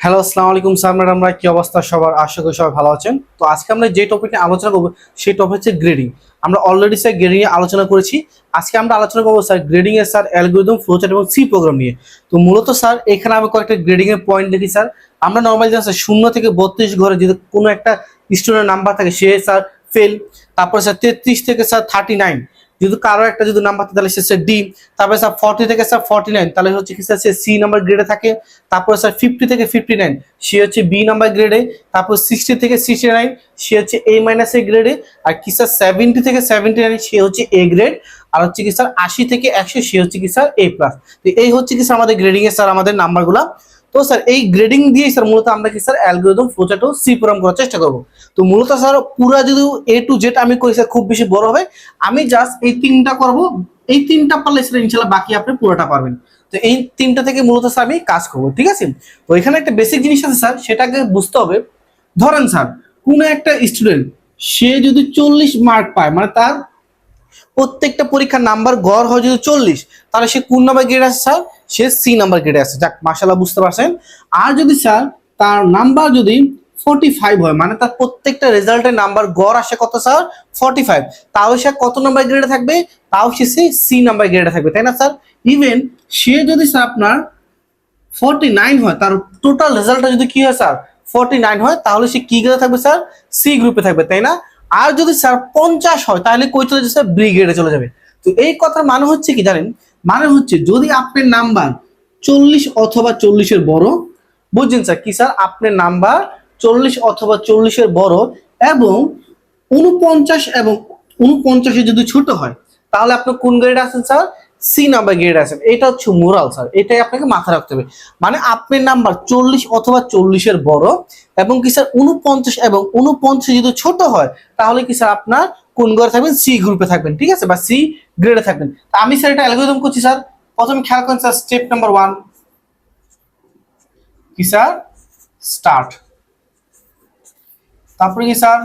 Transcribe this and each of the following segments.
Hello, আসসালামু আলাইকুম sir ম্যাডামরা কি অবস্থা সবার? আশা করি সবাই ভালো আছেন। তো আজকে আমরা যে টপিক নিয়ে আলোচনা করব, সেই টপিক হচ্ছে গ্রেডিং আমরা অলরেডি স্যার গ্রেডিং এ আলোচনা করেছি। আজকে আমরা আলোচনা করব স্যার গ্রেডিং এর স্যার অ্যালগোরিদম ফ্লোচার্ট এবং সি প্রোগ্রাম নিয়ে। তো মূলত স্যার, এখানে আমি কয়েকটা গ্রেডিং এর পয়েন্ট দেখি স্যার। আমরা নর্মালি জানি স্যার, শূন্য থেকে বত্রিশ ঘরে যদি কোনো একটা স্টুডেন্ট নাম্বার থাকে, সে স্যার ফেল তারপরে স্যার তেত্রিশ থেকে স্যার থার্টি নাইন যদি কারও একটা যদি নাম্বার থাকে, তাহলে সে ডি তারপরে স্যার ফর্টি থেকে স্যার ফর্টি নাইন তাহলে হচ্ছে কি স্যার সে সি নাম্বার গ্রেডে থাকে, তারপরে স্যার ফিফটি থেকে ফিফটি নাইন সে হচ্ছে বি নাম্বার গ্রেডে তারপর সিক্সটি থেকে সিক্সটি নাইন সে হচ্ছে এ মাইনাস এ গ্রেডে আর কি স্যার সেভেন্টি থেকে সেভেন্টি নাইন সে হচ্ছে এ গ্রেড আর হচ্ছে কি স্যার আশি থেকে একশো, সে হচ্ছে কি স্যার এ প্লাস তো এই হচ্ছে কি স্যার আমাদের গ্রেডিং এর স্যার আমাদের নাম্বারগুলো তো স্যার, এই গ্রেডিং দিয়ে স্যার মূলত আমরা কি স্যার অ্যালগোরিদম ফ্লোচার্ট ও সি প্রোগ্রাম করার চেষ্টা করব। তো মূলত স্যার, পুরা যদি এ টু জেড আমি করি স্যার, খুব বেশি বড় হবে। আমি জাস্ট এই তিনটা করব। এই তিনটা পারলে স্যার ইনশাল্লাহ বাকি আপনি পুরোটা পারবেন। তো এই তিনটা থেকে মূলত স্যার আমি কাজ করব, ঠিক আছে? তো এখানে একটা বেসিক জিনিস আছে স্যার, সেটাকে বুঝতে হবে। ধরেন স্যার, কোনো একটা স্টুডেন্ট সে যদি চল্লিশ মার্ক পায় মানে তার প্রত্যেকটা পরীক্ষার নাম্বার গড় হয় যদি চল্লিশ, তাহলে সে কোন নাম্বার গ্রেড আছে স্যার? সে সি নাম্বার গ্রেডে আছে। যাক মাসাল্লাহ বুঝতে পারছেন। আর যদি স্যার, তার নাম্বার যদি ফোর্টি ফাইভ হয় মানে তার প্রত্যেকটা রেজাল্টের নাম্বার গড় আসে কত স্যার? ফোর্টি ফাইভ তাও সে কত নাম্বার গ্রেডে থাকবে? তাও সে সি নাম্বার গ্রেডে থাকবে, তাই না স্যার? ইভেন সে যদি স্যার আপনার ফোর্টি নাইন হয়, তার টোটাল রেজাল্টটা যদি কি হয় স্যার? ফোর্টি নাইন হয়, তাহলে সে কি গ্রেডে থাকবে স্যার? সি গ্রুপে থাকবে, তাই না? আর যদি স্যার পঞ্চাশ হয়, তাহলে কই চলে যাবে স্যার? বি গ্রেডে চলে যাবে। তো এই কথার মানে হচ্ছে কি জানেন? মানে হচ্ছে যদি আপনার নাম্বার চল্লিশ অথবা চল্লিশের বড়, বুঝছেন স্যার কি স্যার আপনার নাম্বার চল্লিশ অথবা চল্লিশের বড় এবং উনপঞ্চাশ এবং উনপঞ্চাশে যদি ছোট হয়, তাহলে আপনার কোন গ্রেড আছেন স্যার সি নাম্বার গ্রেড আছেন এটা হচ্ছে মোরাল স্যার এটাই আপনাকে মাথায় রাখতে হবে। মানে আপনার নাম্বার চল্লিশ অথবা চল্লিশের বড় এবং কি স্যার উনপঞ্চাশ এবং উনপঞ্চাশ যদি ছোট হয়, তাহলে কি স্যার আপনার কোন ঘরে থাকবেন? সি গ্রুপে থাকবেন, ঠিক আছে? বা সি গ্রেডে থাকবেন। তা আমি স্যার এটা অ্যালগোরিদম করছি স্যার প্রথমে খেয়াল করেন স্যার স্টেপ নাম্বার ওয়ান কি স্যার স্টার্ট তারপরে কি স্যার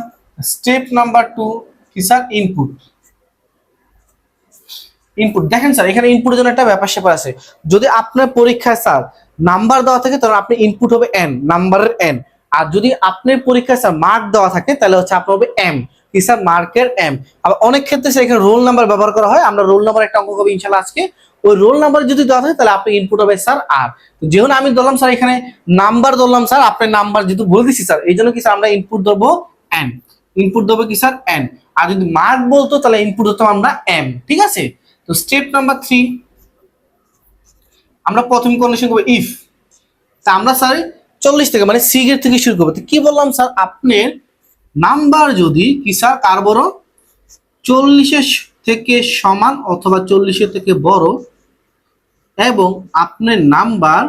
স্টেপ নাম্বার টু কি স্যার ইনপুট ইনপুট দেখেন স্যার এখানে ইনপুটের জন্য একটা ব্যাপার স্যাপার আছে। যদি আপনার পরীক্ষায় স্যার নাম্বার দেওয়া থাকে, তাহলে আপনি ইনপুট হবে এন নাম্বারের এন আর যদি আপনার পরীক্ষায় স্যার মার্ক দেওয়া থাকে, তাহলে হচ্ছে আপনার হবে এম কি স্যার মার্কের এম আবার অনেক ক্ষেত্রে স্যার এখানে রোল নাম্বার ব্যবহার করা হয়। আমরা রোল নাম্বার একটা অঙ্ক করব ইনশাল্লাহ আজকে। ওই রোল নাম্বার যদি দেওয়া থাকে, তাহলে আপনি ইনপুট হবে স্যার আর যেহেতু আমি ধরলাম স্যার এখানে নাম্বার ধরলাম স্যার আপনার নাম্বার যেহেতু বলে দিচ্ছি স্যার এই জন্য কি স্যার আমরা ইনপুট দেবো এন ইনপুট দেবো কি স্যার এন আর যদি মার্ক বলতো, তাহলে ইনপুট হতো আমরা এম ঠিক আছে? তো স্টেপ নাম্বার থ্রি আমরা প্রথম কন্ডিশন করব? ইফ তা আমরা স্যার চল্লিশ থেকে মানে সি গ্রেড থেকে শুরু করব। তো কি বললাম স্যার আপনার নাম্বার যদি কি স্যার কার বড় চল্লিশের থেকে সমান অথবা চল্লিশের থেকে বড় এবং আপনার নাম্বার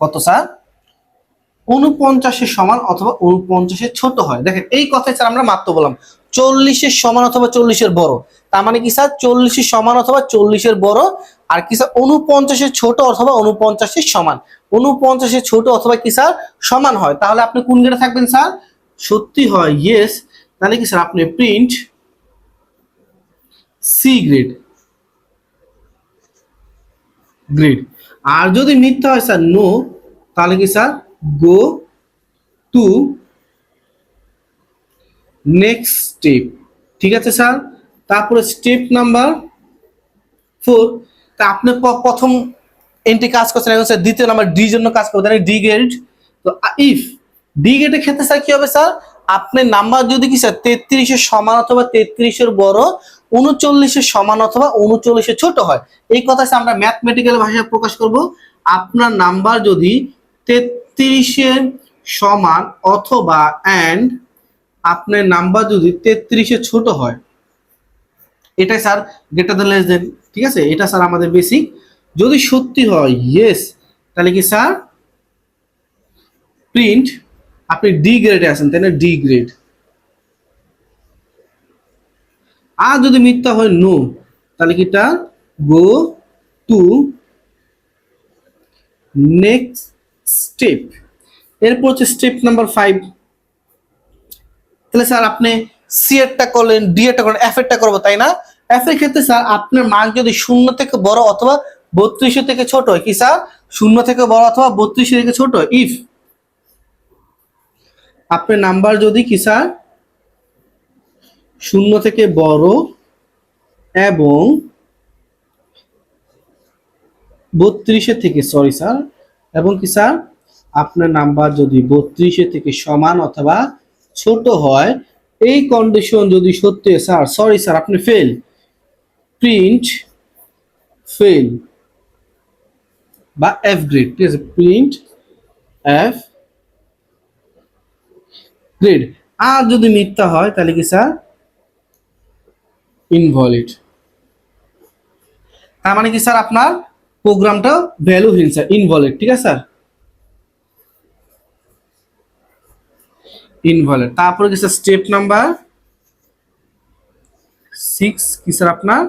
কত স্যার উনপঞ্চাশের সমান অথবা উনপঞ্চাশের ছোট হয়। দেখেন, এই কথাই স্যার আমরা মাত্র বললাম। চল্লিশের সমান অথবা চল্লিশের বড়। তার মানে কি স্যার? চল্লিশের সমান অথবা চল্লিশের বড়, আর কি স্যার? উনপঞ্চাশের ছোট অথবা উনপঞ্চাশের সমান। উনপঞ্চাশের ছোট অথবা কি স্যার? সমান হয়। তাহলে আপনি কোন গ্রেডে থাকবেন স্যার? সত্যি হয় ইয়েস তাহলে কি স্যার? আপনি প্রিন্ট সি গ্রেড গ্রেড আর যদি মিথ্যা হয় স্যার নো তাহলে কি sir? Go to next step ঠিক আছে, স্যার? তারপরে স্টেপ নাম্বার ফোর তা আপনি প্রথম এন্ট্রি কাজ করছেন, এখন স্যার দ্বিতীয় নাম্বার ডি জন্য কাজ করবেন ডি গ্রেড তো ইফ ডি গ্রেডের ক্ষেত্রে স্যার কি হবে, স্যার? আপনার নাম্বার যদি কি, স্যার, তেত্রিশের সমান অথবা তেত্রিশের বড়, উনচল্লিশের সমান অথবা উনচল্লিশের ছোট হয়, এই কথা স্যার আমরা ম্যাথমেটিক্যাল ভাষায় প্রকাশ করব। আপনার নাম্বার যদি তেত্রিশের সমান অথবা অ্যান্ড আপনার নাম্বার যদি তেত্রিশে ছোট হয়, এটাই sir greater than less than ঠিক আছে? এটা স্যার আমাদের বেসিক যদি সত্যি হয় ইয়েস তাহলে কি স্যার প্রিন্ট আপনি ডি গ্রেডে আছেন, তাই না? ডি গ্রেড আর যদি মিথ্যা হয় নো তাহলে কি এটা গো টু নেক্সট স্টেপ এরপর হচ্ছে স্টেপ নাম্বার ফাইভ তাহলে স্যার আপনি সি এরটা করলেন ডি এরটা করলেন এফ এরটা করব, তাই না? এফ এর ক্ষেত্রে স্যার আপনার মার্ক যদি শূন্য থেকে বড় অথবা বত্রিশের থেকে ছোট হয়, কি স্যার? শূন্য থেকে বড় অথবা বত্রিশের থেকে ছোট ইফ আপনার নাম্বার যদি কি স্যার? শূন্য থেকে বড় এবং বত্রিশের থেকে সরি স্যার, এবং কি স্যার? আপনার নাম্বার যদি বত্রিশের থেকে সমান অথবা ছোট হয়, এই কন্ডিশন যদি সত্যি স্যার সরি স্যার আপনি ফেল প্রিন্ট ফেল বা এফ গ্রেড ঠিক আছে প্রিন্ট এফ গ্রেড আর যদি মিথ্যা হয়, তাহলে কি স্যার ইনভলিড তার মানে কি স্যার আপনার প্রোগ্রামটা ভ্যালুহীন স্যার ইনভলিড ঠিক আছে স্যার ইনভলিড তারপরে স্যার স্টেপ নাম্বার সিক্স কি স্যার আপনার?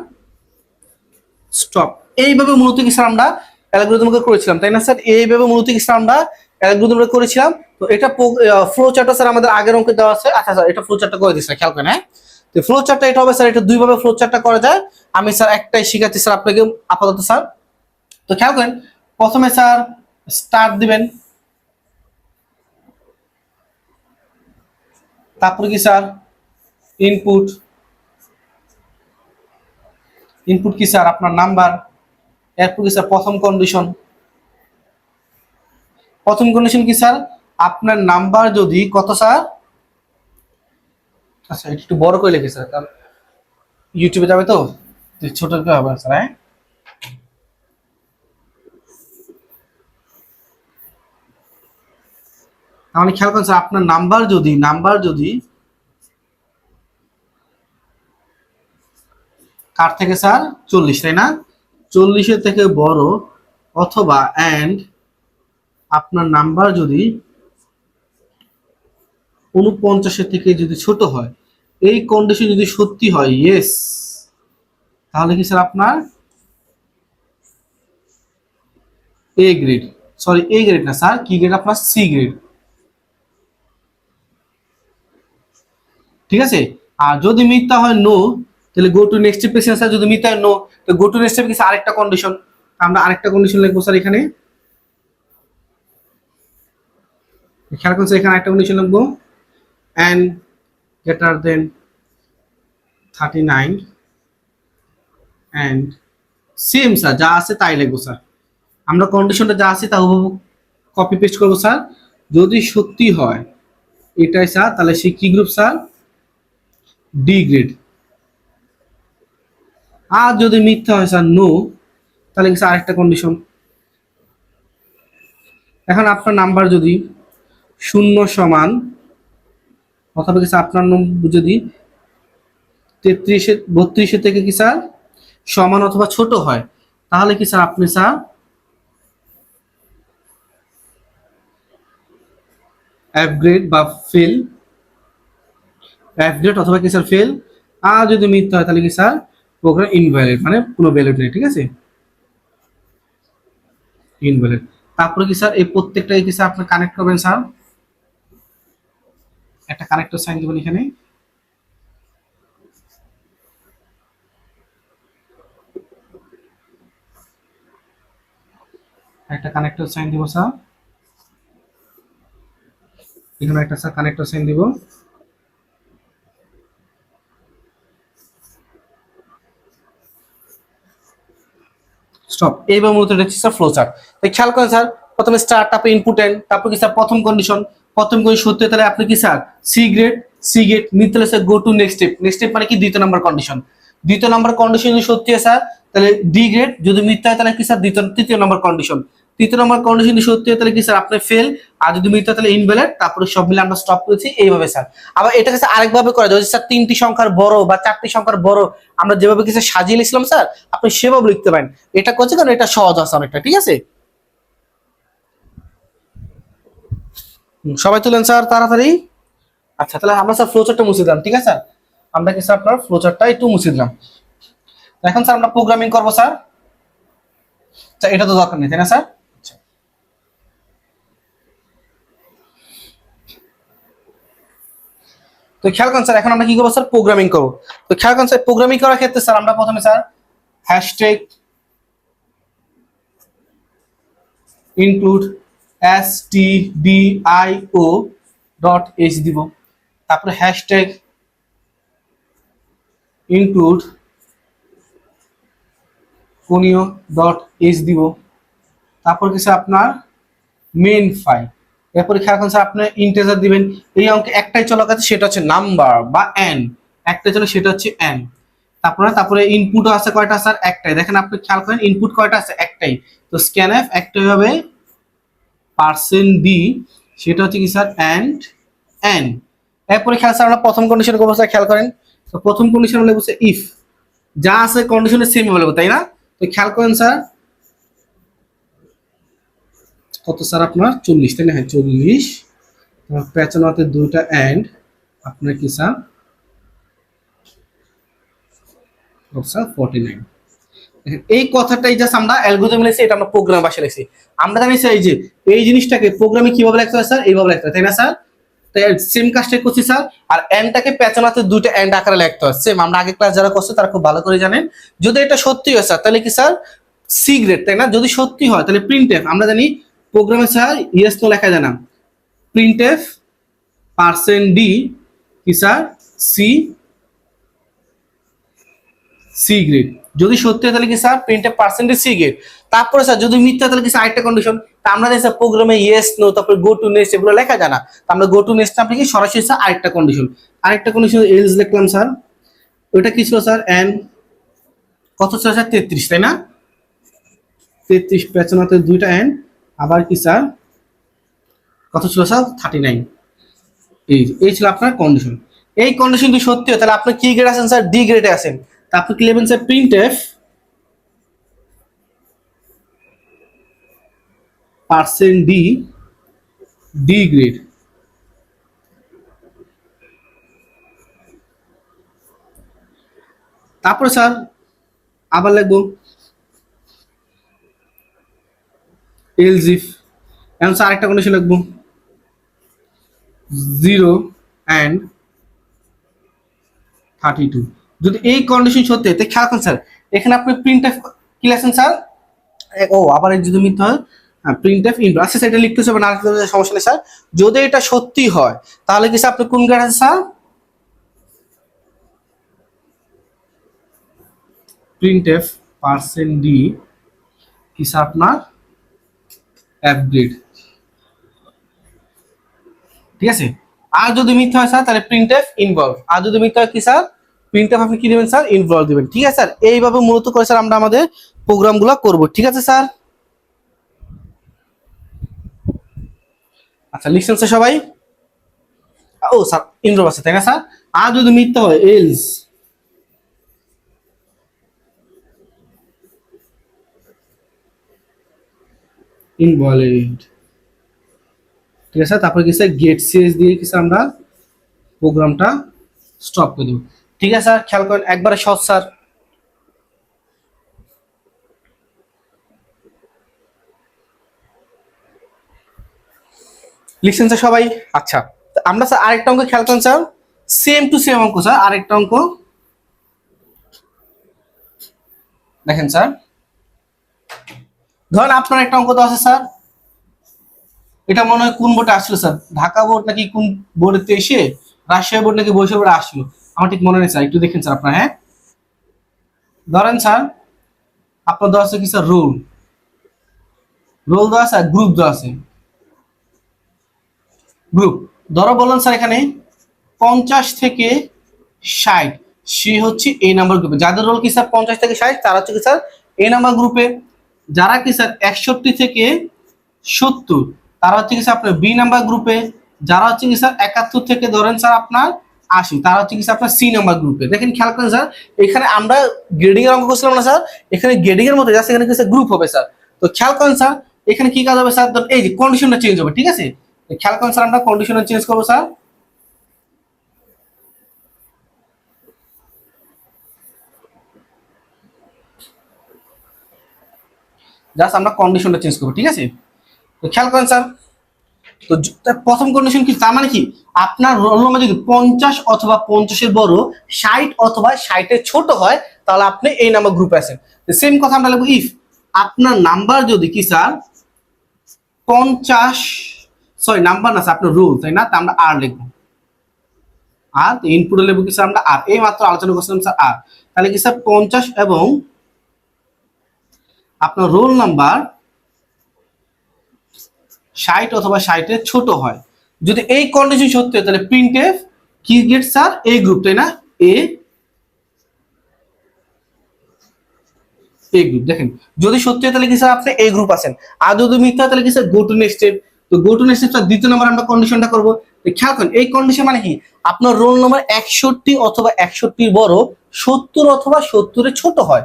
স্টপ এইভাবে মূলত কি স্যার আমরা অ্যালগোরিদমকে করেছিলাম, তাই না স্যার এইভাবে মূলত কি স্যার আমরা অ্যালগোরিদমকে করেছিলাম। তো এটা ফ্লো চার্টটা স্যার আমাদের আগের অঙ্কে দেওয়া আছে। আচ্ছা স্যার এটা ফ্লো চার্টটা করে দিচ্ছি খেয়াল করেন হ্যাঁ? তো ফ্লো চার্টটা এটা হবে স্যার এটা দুইভাবে ফ্লো চার্টটা করা যায়। আমি স্যার একটাই শিখাচ্ছি স্যার আপনাকে আপাতত স্যার তো খেয়াল করেন, প্রথমে স্যার স্টার্ট দিবেন। তারপরে কি স্যার? ইনপুট ইনপুট কি স্যার? আপনার নাম্বার এরপর কি স্যার? প্রথম কন্ডিশন প্রথম কন্ডিশন কি স্যার? আপনার নাম্বার যদি কত স্যার? আচ্ছা একটু বড় করে লিখে স্যার ইউটিউবে যাবে তো? ছোট হবে স্যার হ্যাঁ? তাহলে খেয়াল করুন স্যার আপনার নাম্বার যদি নাম্বার যদি কার থেকে স্যার? চল্লিশ, তাই না? চল্লিশের থেকে বড় অথবা অ্যান্ড আপনার নাম্বার যদি উনপঞ্চাশের থেকে যদি ছোট হয়, এই কন্ডিশন যদি সত্যি হয় ইয়েস তাহলে কি স্যার আপনার? A grade sorry A grade না স্যার, কি গ্রেড আপনার? সি গ্রেড ঠিক আছে? আর যদি মিথ্যা হয় নো তাহলে go to next step sir যদি মিথ্যা হয় নো তো গো টু নেক্সট স্টেপ কি আরেকটা কন্ডিশন আমরা আরেকটা কন্ডিশন লিখব স্যার এখানে। খেয়াল করছে এখানে একটা কন্ডিশন লিখব। And greater than thirty nine and same sir যা আছে তাই লিখব স্যার আমরা কন্ডিশনটা যা আছে তা হুবহু কপি পেস্ট করব স্যার যদি সত্যি হয়, এটাই স্যার তাহলে সে কি গ্রুপ স্যার ডি গ্রেড আর যদি মিথ্যা হয় স্যার নো তাহলে কি স্যার আরেকটা কন্ডিশন এখন আপনার নাম্বার যদি শূন্য সমান, অথবা কি স্যার আপনার নম্বর যদি তেত্রিশে বত্রিশে থেকে কি স্যার সমান অথবা ছোট হয়, তাহলে কি স্যার আপনি স্যার অ্যাপগ্রেড বা ফেল গ্রেড অথবা কি স্যার ফেল আর যদি মিথ্যা হয় তাহলে কি স্যার প্রোগ্রাম ইনভ্যালিড মানে কোনো ভ্যালিড নেই, ঠিক আছে? ইনভ্যালিড তারপরে কি স্যার এই প্রত্যেকটা কি স্যার আপনি কানেক্ট করবেন স্যার একটা কানেক্টর সাইন দেবেন এখানে। একটা কানেক্টর সাইন দিব স্যার এখানে একটা স্যার কানেক্টর সাইন দিব। স্টপ এইবার মূলত এটা হচ্ছে স্যার ফ্লো চার্ট তাই খেয়াল করেন স্যার প্রথমে স্টার্ট তারপর ইনপুট এন্ড তারপর কি স্যার প্রথম কন্ডিশন প্রথম কন্ডিশন সত্যি, তাহলে আপনি কি sir C grade C grade মিথ্যা sir go to next step next step মানে কি? দ্বিতীয় নাম্বার কন্ডিশন দ্বিতীয় নাম্বার কন্ডিশন যদি সত্যি হয় স্যার তাহলে ডি গ্রেড যদি মিথ্যা হয়, তাহলে কি স্যার দ্বিতীয়, তৃতীয় নাম্বার কন্ডিশন তৃতীয় নম্বর কন্ডিশন সত্যি তাহলে কি স্যার আপনি ফেল আর যদি মিথ্যা তাহলে ইনভ্যালিড তারপরে সব মিলে আমরা স্টপ করেছি এইভাবে স্যার আবার এটাকে স্যার আরেকভাবে করা যায় স্যার তিনটি সংখ্যার বড় বা চারটি সংখ্যার বড় আমরা যেভাবে কিছু সাজিয়ে লিখছিলাম স্যার আপনি সেভাবে লিখতে পারেন। এটা করছে কারণ এটা সহজ আছে অনেকটা, ঠিক আছে? সবাই তুলেন স্যার তাড়াতাড়ি। আচ্ছা তাহলে আমরা স্যার ফ্লোচারটা মুছে দিলাম, ঠিক আছে? স্যার আমরা কি স্যার আপনার ফ্লোচারটা একটু মুছে দিলাম। এখন স্যার আমরা প্রোগ্রামিং করব স্যার এটা তো দরকার নেই, তাই না স্যার তো খেয়াল করেন স্যার, এখন আমরা কি করব স্যার? প্রোগ্রামিং করব। তো খেয়াল করেন স্যার প্রোগ্রামিং করার ক্ষেত্রে স্যার, আমরা প্রথমে sir hashtag include S T D I O dot H দিব। তারপরে hashtag include conio dot H দিব। তারপর কিছু আপনার মেন ফাইল এরপরে খেয়াল করুন স্যার আপনি ইন্টেজার দিবেন, এই অঙ্কে একটাই চলা আছে, সেটা হচ্ছে নাম্বার বা এন একটাই চলে সেটা হচ্ছে এন তারপরে তারপরে ইনপুট আছে কয়টা স্যার? একটাই। দেখেন আপনি খেয়াল করেন ইনপুট কয়টা আছে? একটাই। তো স্ক্যান এফ একটাই হবে পার্সেন্ট ডি সেটা হচ্ছে কি স্যার? অ্যান্ড এন এরপরে খেয়াল স্যার, আমরা প্রথম কন্ডিশন করব স্যার খেয়াল করেন। তো প্রথম কন্ডিশন হলে বলছে ইফ যা আছে কন্ডিশনে সেম বলব তাই না? তো খেয়াল করেন স্যার কত স্যার আপনার? চল্লিশ, তাই না? হ্যাঁ চল্লিশ। পেছনাতে দুইটা অ্যান্ড আপনার কি স্যার? স্যার? ফর্টি নাইন এই কথাটাই জাস্ট আমরা অ্যালগোরিদম লিখছি, এটা আমরা প্রোগ্রাম ভাষা লিখছি। আমরা জানি স্যার, এই যে, এই জিনিসটাকে প্রোগ্রামে কীভাবে লিখতে হয় স্যার? এইভাবে লিখতে হয়, তাই না স্যার? তাই সেম কাজটাই করছি স্যার। আর এনটাকে পেছনাতে দুইটা এন্ড আকারে লিখতে হয় সেম আমরা আগে ক্লাস যারা করছে, তারা খুব ভালো করে জানেন। যদি এটা সত্যি হয় স্যার, তাহলে কি স্যার? সি তাই না? যদি সত্যি হয়, তাহলে প্রিন্ট আমরা জানি প্রোগ্রামে স্যার ইয়েস নো লেখা যায় না প্রিন্ট এফ পার্সেন্ট ডি কি স্যার? সি সি গ্রেড যদি সত্যি তাহলে কি sir? Print percentage C grade তারপরে স্যার যদি মিথ্যা তাহলে কি স্যার আরেকটা কন্ডিশন তা আমরা জানি স্যার প্রোগ্রামে ইয়েস নো তারপরে গো টু নেক্সট এগুলো লেখা যায় না। তা আমরা গো টু নেক্সট আপনি কি সরাসরি স্যার আরেকটা কন্ডিশন আরেকটা কন্ডিশন এলস লিখলাম স্যার। ওইটা কি ছিল স্যার? এন কত ছিল স্যার? তেত্রিশ, তাই না? তেত্রিশ পেছনাতে দুইটা এন আবার কি, স্যার? কত ছিল, স্যার? থার্টি নাইন এই এই ছিল আপনার কন্ডিশন এই কন্ডিশন যদি সত্যি? হয় তাহলে আপনি কি গ্রেড আছেন, স্যার? ডি গ্রেডে আছেন। তারপর কি লিখবেন sir? Print F percent D D grade তারপরে, স্যার, আবার লিখব এলজিফ এখন স্যার আরেকটা কন্ডিশন লিখব জিরো অ্যান্ড থার্টি টু যদি এই কন্ডিশন সত্যি, তো খেয়াল করুন স্যার, এখানে আপনি প্রিন্ট এফ কি লেখছেন স্যার? ও, আবার যদি মিথ্যা হয় প্রিন্ট এফ ইনডো আচ্ছা সেটা লিখতে হবে, না সমস্যা নেই, স্যার। যদি এটা সত্যি হয়, তাহলে কি স্যার, আপনি কোন grade sir? Print F percent D কি স্যার আপনার? অ্যাপ ঠিক আছে? আর যদি মিথ্যা হয় স্যার, তাহলে প্রিন্ট এফ ইনভলভ আর যদি মিথ্যা হয় কি স্যার? প্রিন্ট এফ আপনি কি দেবেন স্যার? ইনভলভ দিবেন। ঠিক আছে, স্যার? এইভাবে মূলত করে স্যার আমরা আমাদের প্রোগ্রামগুলো করব। ঠিক আছে, স্যার? আচ্ছা লিখছেন স্যার সবাই? ও, স্যার ইনভলভ আছে তাই না, স্যার? আর যদি মিথ্যা হয় এলস ইনভ্যালিড ঠিক আছে, তারপর কি স্যার গেট সিএস দিয়ে কি স্যার আমরা প্রোগ্রামটা স্টপ করে দেবো। ঠিক আছে, স্যার, খেয়াল করেন, একবারে সহজ, স্যার। লিখছেন স্যার সবাই? আচ্ছা আমরা স্যার আরেকটা অঙ্ক খেয়াল করেন, স্যার। সেম টু সেম অঙ্ক, স্যার, আরেকটা অঙ্ক। দেখেন, স্যার। ধরেন আপনার একটা অঙ্ক তো আছে, স্যার। এটা মনে হয় কোন বোর্ডে আসলো, স্যার? ঢাকা বোর্ড নাকি কোন বোর্ডে এসে রাজশাহী বোর্ড নাকি বৈশাখ বোর্ডে আসলো? আমার ঠিক মনে নেই, স্যার। একটু দেখেন, স্যার আপনার হ্যাঁ? ধরেন, স্যার, আপনার দেওয়া আছে কি, স্যার, রোল? রোল দেওয়া আছে গ্রুপ দেওয়া আছে। গ্রুপ। ধরো বললেন স্যার, এখানে পঞ্চাশ থেকে ষাট। সে হচ্ছে এই নাম্বার গ্রুপে যাদের রোল কি, স্যার, পঞ্চাশ থেকে ষাট, তারা হচ্ছে কি, স্যার এই নাম্বার গ্রুপে যারা কি স্যার একষট্টি থেকে সত্তর, তারা হচ্ছে কি স্যার আপনার বি নাম্বার গ্রুপে যারা হচ্ছে কি স্যার একাত্তর থেকে ধরেন স্যার আপনার আশি, তারা হচ্ছে কি স্যার আপনার সি নাম্বার গ্রুপে দেখেন খেয়াল করেন স্যার, এখানে আমরা গ্রেডিং এর অঙ্ক করছিলাম না স্যার, এখানে গ্রেডিং এর মধ্যে এখানে কি স্যার গ্রুপ হবে স্যার। তো খেয়াল করেন স্যার, এখানে কি কাজ হবে স্যার? এই যে কন্ডিশনটা চেঞ্জ হবে, ঠিক আছে? খেয়াল করেন স্যার, আমরা কন্ডিশনটা চেঞ্জ করব স্যার। জাস্ট আমরা কন্ডিশনটা চেঞ্জ করব, ঠিক আছে? তো খেয়াল করেন স্যার তো প্রথম কন্ডিশন কি? তার মানে কি? আপনার রোল নম্বর যদি পঞ্চাশ অথবা পঞ্চাশের বড়, ষাট অথবা ষাটের ছোট হয়, তাহলে আপনি এই নাম্বার গ্রুপে আছেন সেম কথা আমরা লিখব ইফ আপনার নাম্বার যদি কি স্যার পঞ্চাশ সরি নাম্বার না স্যার আপনার রুল তাই না? তা আমরা আর লিখব। আর ইনপুটে লিখব কি স্যার আমরা আর এই মাত্র আলোচনা করছিলাম স্যার আর তাহলে কি স্যার পঞ্চাশ এবং আপনার রোল নাম্বার ষাট অথবা ষাটের ছোট হয়। যদি এই কন্ডিশন সত্যি হয়, তাহলে প্রিন্ট এফ কি গেট স্যার এই গ্রুপ তাই না? এ গ্রুপ দেখেন। যদি সত্যি তাহলে কি স্যার আপনি এই গ্রুপ আছেন। আর যদি মিথ্যা তাহলে কি স্যার গো টু নেক্সট তো গো টু নেক্সট দ্বিতীয় নম্বর আমরা কন্ডিশনটা করব। খেয়াল করেন, এই কন্ডিশন মানে কি? আপনার রোল নম্বর একষট্টি অথবা একষট্টির বড়, সত্তর অথবা সত্তরের ছোট হয়।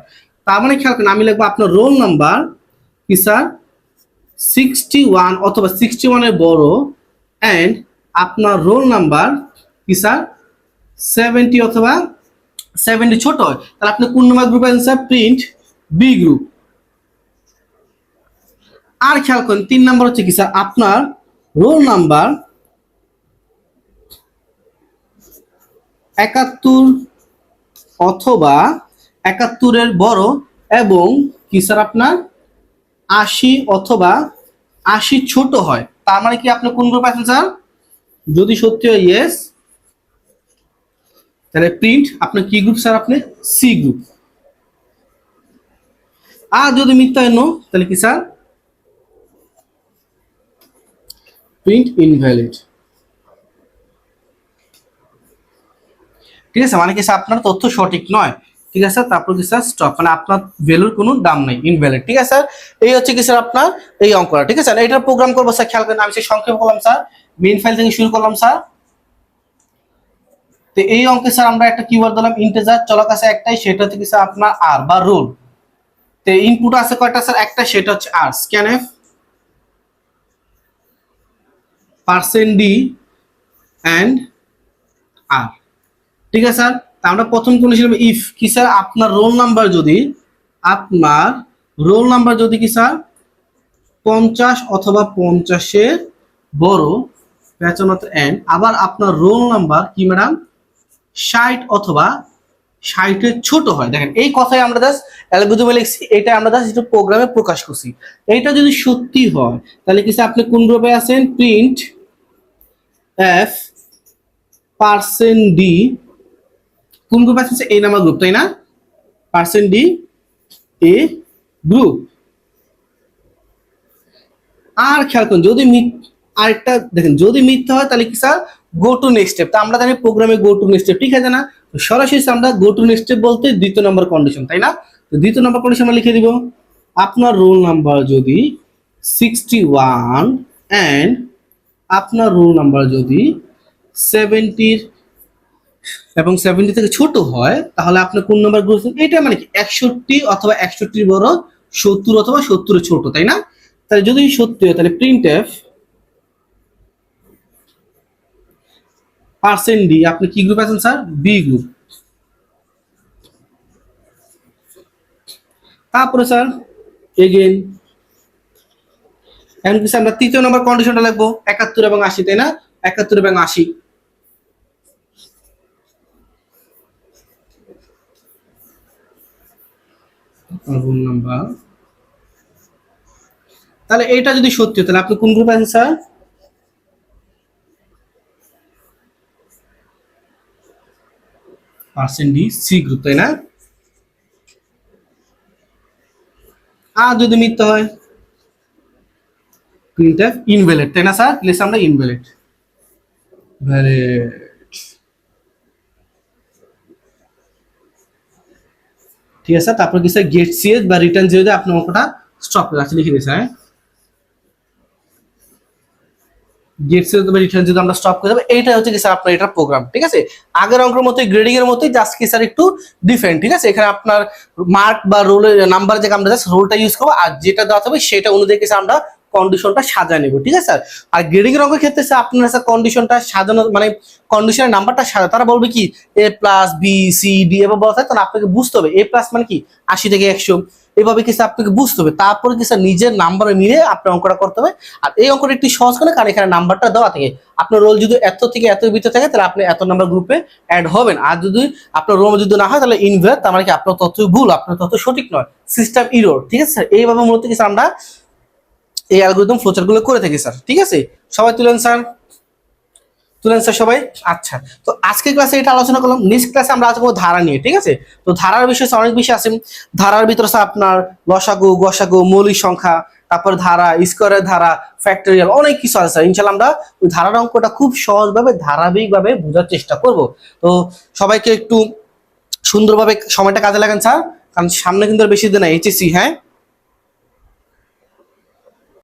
তার মানে খেয়াল করেন আমি লিখব আপনার রোল নাম্বার কি স্যার সিক্সটি ওয়ান অথবা সিক্সটি ওয়ানের বড় অ্যান্ড আপনার রোল নাম্বার কি স্যার সেভেন্টি অথবা সেভেন্টি ছোট হয়। তাহলে আপনি কোন নাম্বার গ্রুপ আছেন স্যার প্রিন্ট বি গ্রুপ আর খেয়াল করেন, তিন নাম্বার হচ্ছে কি স্যার আপনার রোল নাম্বার একাত্তর অথবা একাত্তরের বড় এবং কি স্যার আপনার? আশি অথবা আশি ছোট হয়। তার মানে কি আপনি কোন গ্রুপ আছেন স্যার? যদি সত্যি হয় ইয়েস তাহলে প্রিন্ট আপনার কি গ্রুপ স্যার আপনি? সি গ্রুপ আর যদি মিথ্যা হয় নো তাহলে কি স্যার? প্রিন্ট ইনভ্যালিড ঠিক আছে মানে কি স্যার, আপনার তথ্য সঠিক নয়। ঠিক আছে? তারপর কি স্যার স্টক মানে আপনার ভ্যালুর কোনো দাম নেই ইনভ্যালিড ঠিক আছে? স্যার এই হচ্ছে কি স্যার আপনার এই অঙ্কটা, ঠিক আছে? এটার প্রোগ্রাম করব স্যার খেয়াল করেন, আমি সেই সংক্ষেপ করলাম স্যার মেইন ফাইল থেকে শুরু করলাম স্যার তো এই অঙ্কে স্যার আমরা একটা কিওয়ার্ড দিলাম ইন্টেজার চলক আছে একটাই, সেটা হচ্ছে কি স্যার আপনার আর বা রোল তো ইনপুট আছে কয়টা স্যার একটা, সেটা হচ্ছে আর স্ক্যানএফ পার্সেন্ট ডি অ্যান্ড আর ঠিক আছে স্যার তা আমরা প্রথম কোন ছিল ইফ, কি স্যার? আপনার রোল নাম্বার যদি, আপনার রোল নাম্বার যদি কি স্যার? পঞ্চাশ অথবা পঞ্চাশের বড় পেঁচানত এন আবার আপনার রোল নাম্বার কি ম্যাডাম? ষাট অথবা ষাটের ছোট হয়। দেখেন, এই কথাই আমরা জাস্ট অ্যালগোরিদমে লিখছি, এটা আমরা জাস্ট একটু প্রোগ্রামে প্রকাশ করছি। এইটা যদি সত্যি হয়, তাহলে কি স্যার, আপনি কোন গ্রুপে আছেন? প্রিন্ট এফ পার্সেন্ট ডি কোন গ্রুপ আছে? এই নাম্বার গ্রুপ তাই না? পার্সেন্ট ডি এ গ্রুপ আর খেয়াল করুন, যদি আরেকটা দেখেন, যদি মিথ্যা হয়, তাহলে কি sir go to next step তা আমরা জানি প্রোগ্রামে গো টু নেক্সট স্টেপ ঠিক আছে না? সরাসরি আমরা গো টু নেক্সট স্টেপ বলতে দ্বিতীয় নম্বর কন্ডিশন তাই না? তো দ্বিতীয় নম্বর কন্ডিশন আমরা লিখে দিব। আপনার রোল নাম্বার যদি সিক্সটি ওয়ান অ্যান্ড আপনার রোল নাম্বার যদি সেভেন্টির এবং সেভেন্টি থেকে ছোট হয়, তাহলে আপনি কোন নাম্বার গ্রুপ এটা মানে কি? একষট্টি অথবা একষট্টির বড় সত্তর অথবা সত্তরের ছোট, তাই না? তাহলে যদি সত্যি হয় তাহলে প্রিন্ট এফ পার্সেন্ট ডি আপনি কি গ্রুপ আছেন স্যার বি গ্রুপ তারপরে স্যার এগেন এখন কি স্যার আমরা তৃতীয় নম্বর কন্ডিশনটা লাগবো একাত্তর এবং আশি, তাই না? একাত্তর এবং আশি। রোল নাম্বার তাহলে এটা যদি সত্যি, তাহলে আপনি কোন গ্রুপ আছেন sir percent D C group তাই না? আর যদি মিথ্যা হয়? প্রিন্ট ইনভ্যালিড তাই না স্যার লিখে আমরা ইনভ্যালিড ভ্যালিড ঠিক আছে? তারপর কি স্যার গেট সিএস বা রিটার্ন জিরো দিয়ে আপনি অঙ্কটা স্টপ করে লিখে দিয়েছে হ্যাঁ? গেট সিএস বা রিটার্ন যদি আমরা স্টপ করে দেবো। এইটা হচ্ছে কি স্যার আপনার এটা প্রোগ্রাম ঠিক আছে? আগের অঙ্কের মতোই জাস্ট স্যার একটু ডিফারেন্ট ঠিক আছে? এখানে আপনার মার্ক বা রোলের নাম্বার যে আমরা জাস্ট রোলটা ইউজ করব, আর যেটা দেওয়া হবে সেটা অনুযায়ী আমরা কন্ডিশনটা সাজায় নেব, ঠিক আছে? স্যার আর গ্রেডিং এর ক্ষেত্রে স্যার আপনার স্যার কন্ডিশনটা সাজানো মানে কন্ডিশনের নাম্বারটা সাজা তারা বলবে কি A plus B C D এবার বলা তখন আপনাকে বুঝতে হবে। এ প্লাস মানে কি? আশি থেকে একশো। এভাবে কি স্যার আপনাকে বুঝতে হবে? তারপরে কি স্যার নিজের নাম্বারে মিলে আপনার অঙ্কটা করতে হবে। আর এই অঙ্কটা একটু সহজ করে, কারণ এখানে নাম্বারটা দেওয়া থাকে। আপনার রোল যদি এত থেকে এত ভিতরে থাকে, তাহলে আপনি এত নাম্বার গ্রুপে অ্যাড হবেন। আর যদি আপনার রোল যদি না হয়, তাহলে ইনভেট তার মানে কি আপনার তথ্য ভুল, আপনার তথ্য সঠিক নয়। সিস্টেম ইরোর ঠিক আছে স্যার এইভাবে মূলত কি স্যার আমরা এই অ্যালগোরিদম ফ্লোচারগুলো করে থাকি স্যার ঠিক আছে? সবাই তুলেন স্যার তুলেন স্যার সবাই? আচ্ছা। তো আজকের ক্লাসে এটা আলোচনা করলাম। নেক্সট ক্লাসে আমরা করব ধারা নিয়ে, ঠিক আছে? তো ধারার বিষয়ে অনেক বিষয় আছে। ধারার ভিতরে স্যার আপনার লসাগু গসাগু, মৌলিক সংখ্যা, তারপর ধারা স্কোয়ারের ধারা ফ্যাক্টরিয়াল অনেক কিছু আছে স্যার ইনশাল্লাহ আমরা ওই ধারার অঙ্কটা খুব সহজভাবে, ধারাবাহিকভাবে বোঝার চেষ্টা করব। তো সবাইকে একটু সুন্দরভাবে সময়টা কাজে লাগান স্যার কারণ সামনে কিন্তু বেশি দিন এইচএসসি হ্যাঁ?